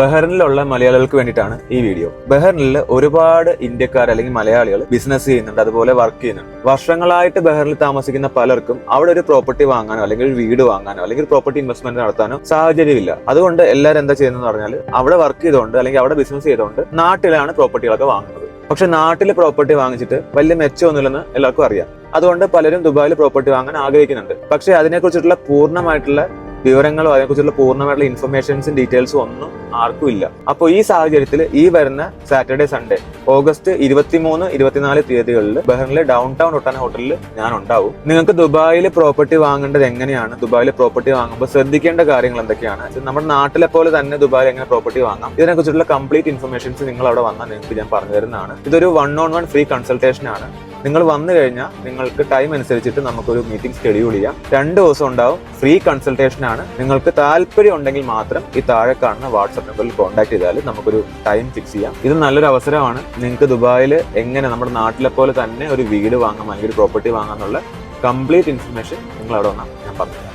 ബഹ്റിനിലുള്ള മലയാളികൾക്ക് വേണ്ടിയിട്ടാണ് ഈ വീഡിയോ. ബഹ്റിനിൽ ഒരുപാട് ഇന്ത്യക്കാർ അല്ലെങ്കിൽ മലയാളികൾ ബിസിനസ് ചെയ്യുന്നുണ്ട് അതുപോലെ വർക്ക് ചെയ്യുന്നുണ്ട്. വർഷങ്ങളായിട്ട് ബഹ്റിനിൽ താമസിക്കുന്ന പലർക്കും അവിടെ ഒരു പ്രോപ്പർട്ടി വാങ്ങാനോ അല്ലെങ്കിൽ വീട് വാങ്ങാനോ അല്ലെങ്കിൽ പ്രോപ്പർട്ടി ഇൻവെസ്റ്റ്മെന്റ് നടത്താനോ സാഹചര്യമില്ല. അതുകൊണ്ട് എല്ലാവരും എന്താ ചെയ്യുന്നതെന്ന് പറഞ്ഞാൽ അവിടെ വർക്ക് ചെയ്തുകൊണ്ട് അല്ലെങ്കിൽ അവിടെ ബിസിനസ് ചെയ്തുകൊണ്ട് നാട്ടിലാണ് പ്രോപ്പർട്ടികളൊക്കെ വാങ്ങുന്നത്. പക്ഷെ നാട്ടിൽ പ്രോപ്പർട്ടി വാങ്ങിച്ചിട്ട് വലിയ മെച്ചമൊന്നുമില്ലെന്ന് എല്ലാവർക്കും അറിയാം. അതുകൊണ്ട് പലരും ദുബായിൽ പ്രോപ്പർട്ടി വാങ്ങാൻ ആഗ്രഹിക്കുന്നുണ്ട്. പക്ഷെ അതിനെക്കുറിച്ചിട്ടുള്ള പൂർണമായിട്ടുള്ള വിവരങ്ങളോ അതിനെക്കുറിച്ചുള്ള പൂർണമായിട്ടുള്ള ഇൻഫർമേഷൻസും ഡീറ്റെയിൽസും ഒന്നും ആർക്കും ഇല്ല. അപ്പോൾ ഈ സാഹചര്യത്തിൽ ഈ വരുന്ന സാറ്റർഡേ സൺഡേ ഓഗസ്റ്റ് ഇരുപത്തിമൂന്ന് ഇരുപത്തിനാല് തീയതികളിൽ ബഹ്റിനിലെ ഡൗൺ ടൗൺ ഒട്ടാന ഹോട്ടലിൽ ഞാൻ ഉണ്ടാവും നിങ്ങൾക്ക് ദുബായിൽ പ്രോപ്പർട്ടി വാങ്ങേണ്ടത് എങ്ങനെയാണ്? ദുബായിൽ പ്രോപ്പർട്ടി വാങ്ങുമ്പോൾ ശ്രദ്ധിക്കേണ്ട കാര്യങ്ങൾ എന്തൊക്കെയാണ്? നമ്മുടെ നാട്ടിലെ പോലെ തന്നെ ദുബായിൽ എങ്ങനെ പ്രോപ്പർട്ടി വാങ്ങാം? ഇതിനെക്കുറിച്ചുള്ള കംപ്ലീറ്റ് ഇൻഫർമേഷൻസ് നിങ്ങൾ അവിടെ വന്നാൽ നിങ്ങൾക്ക് ഞാൻ പറഞ്ഞു തരുന്നതാണ്. ഇതൊരു one on one free consultation ആണ്. നിങ്ങൾ വന്നു കഴിഞ്ഞാൽ നിങ്ങൾക്ക് ടൈം അനുസരിച്ചിട്ട് നമുക്കൊരു മീറ്റിംഗ് ഷെഡ്യൂൾ ചെയ്യാം. രണ്ട് ദിവസം ഉണ്ടാവും. ഫ്രീ കൺസൾട്ടേഷൻ ആണ്. നിങ്ങൾക്ക് താല്പര്യം ഉണ്ടെങ്കിൽ മാത്രം ഈ താഴെ കാണുന്ന വാട്സ്ആപ്പ് നമ്പറിൽ കോൺടാക്ട് ചെയ്താൽ നമുക്കൊരു ടൈം ഫിക്സ് ചെയ്യാം. ഇത് നല്ലൊരു അവസരമാണ്. നിങ്ങൾക്ക് ദുബായിൽ എങ്ങനെ നമ്മുടെ നാട്ടിലെ പോലെ തന്നെ ഒരു വീട് വാങ്ങാം അല്ലെങ്കിൽ ഒരു പ്രോപ്പർട്ടി വാങ്ങാം എന്നുള്ള കംപ്ലീറ്റ് ഇൻഫർമേഷൻ നിങ്ങൾ അവിടെ വന്നാൽ ഞാൻ പറഞ്ഞു